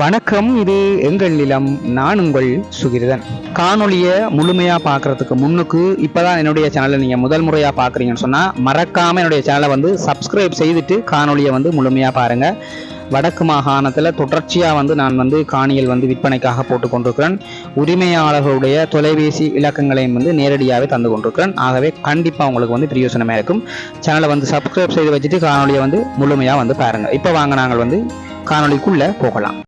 வணக்கம் இது எங்கள் நிலம் நான் உங்கள் சுகிர்தன். காணொலியை முழுமையாக பார்க்கறதுக்கு முன்னுக்கு இப்போதான் என்னுடைய சேனலை நீங்கள் முதல் முறையாக பார்க்குறீங்கன்னு சொன்னால் மறக்காமல் என்னுடைய சேனலை வந்து சப்ஸ்கிரைப் செய்துட்டு காணொலியை வந்து முழுமையாக பாருங்கள் வடக்கு மாகாணத்தில் தொடர்ச்சியாக வந்து நான் வந்து காணிகள் வந்து விற்பனைக்காக போட்டு கொண்டிருக்கிறேன். உரிமையாளர்களுடைய தொலைபேசி இலக்கங்களையும் வந்து நேரடியாகவே தந்து கொண்டிருக்கிறேன். ஆகவே கண்டிப்பாக உங்களுக்கு வந்து பிரயோசனமாக இருக்கும். சேனலை வந்து சப்ஸ்கிரைப் செய்து வச்சுட்டு காணொலியை வந்து முழுமையாக வந்து பாருங்கள் இப்போ வாங்க நாங்கள் வந்து காணொலிக்குள்ளே போகலாம்.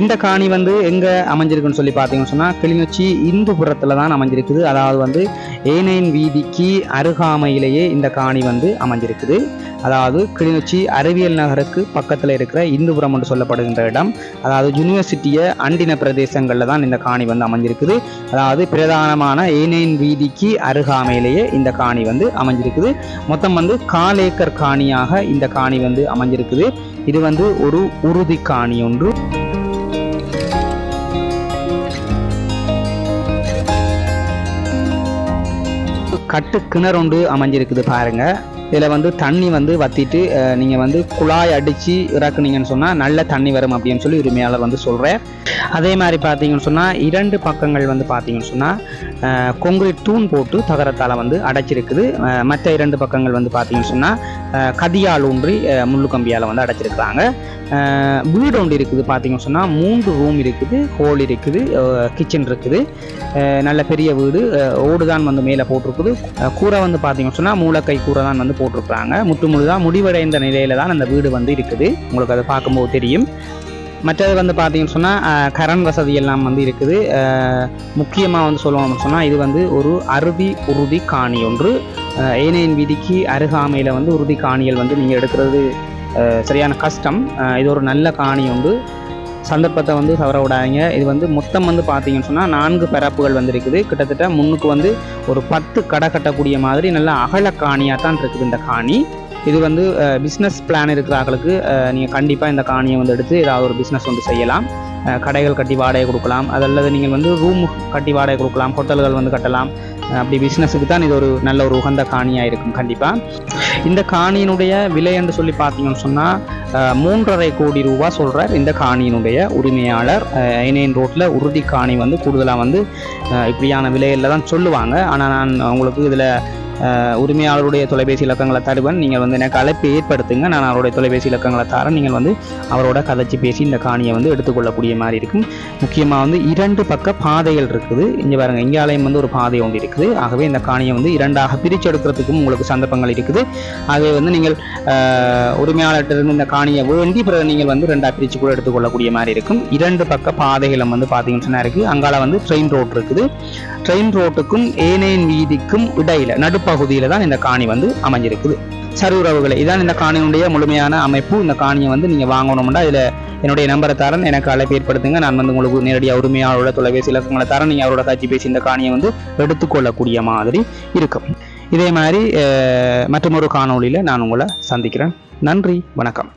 இந்த காணி வந்து எங்கே அமைஞ்சிருக்குன்னு சொல்லி பார்த்தீங்கன்னு சொன்னால் கிளிநொச்சி இந்துபுரத்தில் தான் அமைஞ்சிருக்குது. அதாவது வந்து ஏனையின் வீதிக்கு அருகாமையிலேயே இந்த காணி வந்து அமைஞ்சிருக்குது. அதாவது கிளிநொச்சி அறிவியல் நகருக்கு பக்கத்தில் இருக்கிற இந்துபுரம் என்று சொல்லப்படுகின்ற இடம். அதாவது யூனிவர்சிட்டியை அண்டின பிரதேசங்களில் தான் இந்த காணி வந்து அமைஞ்சிருக்குது. அதாவது பிரதானமான ஏனைன் வீதிக்கு அருகாமையிலேயே இந்த காணி வந்து அமைஞ்சிருக்குது. மொத்தம் வந்து கால் ஏக்கர் காணியாக இந்த காணி வந்து அமைஞ்சிருக்குது. இது வந்து ஒரு உறுதி காணி ஒன்று. கட்டு கிணறு ஒன்று அமைஞ்சிருக்குது பாருங்க. இதில் வந்து தண்ணி வந்து வத்திட்டு நீங்கள் வந்து குழாய் அடித்து இறக்குனீங்கன்னு சொன்னால் நல்ல தண்ணி வரும் அப்படின்னு சொல்லி உரிமையாளர் வந்து சொல்கிறேன் அதே மாதிரி பார்த்தீங்கன்னு சொன்னால் இரண்டு பக்கங்கள் வந்து பார்த்தீங்கன்னு சொன்னால் கொங்கிரீட் தூண் போட்டு தகரத்தால் வந்து அடைச்சிருக்குது. மற்ற இரண்டு பக்கங்கள் வந்து பார்த்தீங்கன்னு சொன்னால் கதியால் ஊன்றி முள்ளு கம்பியால் வந்து அடைச்சிருக்கிறாங்க. வீடு ஒன்று இருக்குது பார்த்தீங்கன்னு சொன்னா மூன்று ரூம் இருக்குது ஹோல் இருக்குது கிச்சன் இருக்குது. நல்ல பெரிய வீடு ஓடு தான் வந்து மேலே போட்டிருக்குது. கூரை வந்து பார்த்தீங்கன்னு சொன்னால் மூலக்கை கூரை தான் வந்து போட்டிருக்காங்க முற்று முழுதாக முடிவடைந்த நிலையில தான் அந்த வீடு வந்து இருக்குது. உங்களுக்கு அதை பார்க்கும்போது தெரியும். மற்றது வந்து பார்த்தீங்கன்னு சொன்னால் கரண் வசதி எல்லாம் வந்து இருக்குது. முக்கியமாக வந்து சொல்லணும்னு சொன்னால் இது வந்து ஒரு அறுதி உறுதி காணி ஒன்று. ஏனையின் வீதிக்கு அருகாமையில் வந்து உறுதி காணிகள் வந்து நீங்கள் எடுக்கிறது சரியான கஷ்டம். இது ஒரு நல்ல காணி உண்டு சந்தர்ப்பத்தை வந்து தவற விடாதீங்க. இது வந்து மொத்தம் வந்து பார்த்தீங்கன்னு சொன்னால் நான்கு பரப்புகள் வந்து இருக்குது கிட்டத்தட்ட முன்னுக்கு வந்து ஒரு பத்து கடை கட்டக்கூடிய மாதிரி நல்ல அகல காணியாக தான் இருக்குது இந்த காணி. இது வந்து பிஸ்னஸ் பிளான் இருக்கிறவங்களுக்கு நீங்கள் கண்டிப்பாக இந்த காணியை வந்து எடுத்து ஏதாவது ஒரு பிஸ்னஸ் வந்து செய்யலாம். கடைகள் கட்டி வாடகை கொடுக்கலாம். அதல்லது நீங்கள் வந்து ரூம் கட்டி வாடகை கொடுக்கலாம். ஹோட்டல்கள் வந்து கட்டலாம். அப்படி பிஸ்னஸுக்கு தான் இது ஒரு நல்ல ஒரு உகந்த காணியாக இருக்கும் கண்டிப்பாக இந்த காணியினுடைய விலை என்று சொல்லி பார்த்தீங்கன்னு சொன்னால் மூன்றரை கோடி ரூபா சொல்கிறார் இந்த காணியினுடைய உரிமையாளர். ஐநேன் ரோட்டில் உறுதி காணி வந்து கூடுதலாக வந்து இப்படியான விலையில் தான் சொல்லுவாங்க. ஆனால் நான் உங்களுக்கு இதில் உரிமையாளருடைய தொலைபேசி இலக்கங்களை தருவேன். நீங்கள் வந்து எனக்கு அழைப்பு ஏற்படுத்துங்க. நான் அவருடைய தொலைபேசி இலக்கங்களை தரேன். நீங்கள் வந்து அவரோட கதைச்சி பேசி இந்த காணியை வந்து எடுத்துக்கொள்ளக்கூடிய மாதிரி இருக்கும். முக்கியமாக வந்து இரண்டு பக்க பாதைகள் இருக்குது. இங்கே பாருங்க இங்காலயம் வந்து ஒரு பாதை ஒன்று இருக்குது. ஆகவே இந்த காணியை வந்து இரண்டாக பிரித்து எடுக்கிறதுக்கும் உங்களுக்கு சந்தர்ப்பங்கள் இருக்குது. ஆகவே வந்து நீங்கள் உரிமையாளர்கிட்ட இந்த காணியை வேண்டி பிறகு நீங்கள் வந்து ரெண்டாக பிரித்து கூட எடுத்துக்கொள்ளக்கூடிய மாதிரி இருக்கும். இரண்டு பக்க பாதைகளும் வந்து பார்த்தீங்கன்னு சொன்னா இருக்குது அங்கால வந்து ட்ரெயின் ரோட் இருக்குது. ட்ரெயின் ரோட்டுக்கும் ஏனையின் வீதிக்கும் இடையில பகுதியில தான் இந்த காணி வந்து அமைஞ்சிருக்குது. சருவுறவுகளை இதான் இந்த காணியினுடைய முழுமையான அமைப்பு. இந்த காணியை வந்து நீங்க வாங்கணும்னா இதுல என்னுடைய நம்பரை தரேன். எனக்கு அழைப்பு ஏற்படுத்துங்க. நான் வந்து உங்களுக்கு நேரடியாக உரிமையாளரோட தொலைபேசி இலக்கங்களை தரேன். நீங்கள் அவரோட காட்சி பேசி இந்த காணியை வந்து எடுத்துக்கொள்ளக்கூடிய மாதிரி இருக்கும். இதே மாதிரி மற்றொரு காணொளியில நான் உங்களை சந்திக்கிறேன். நன்றி வணக்கம்.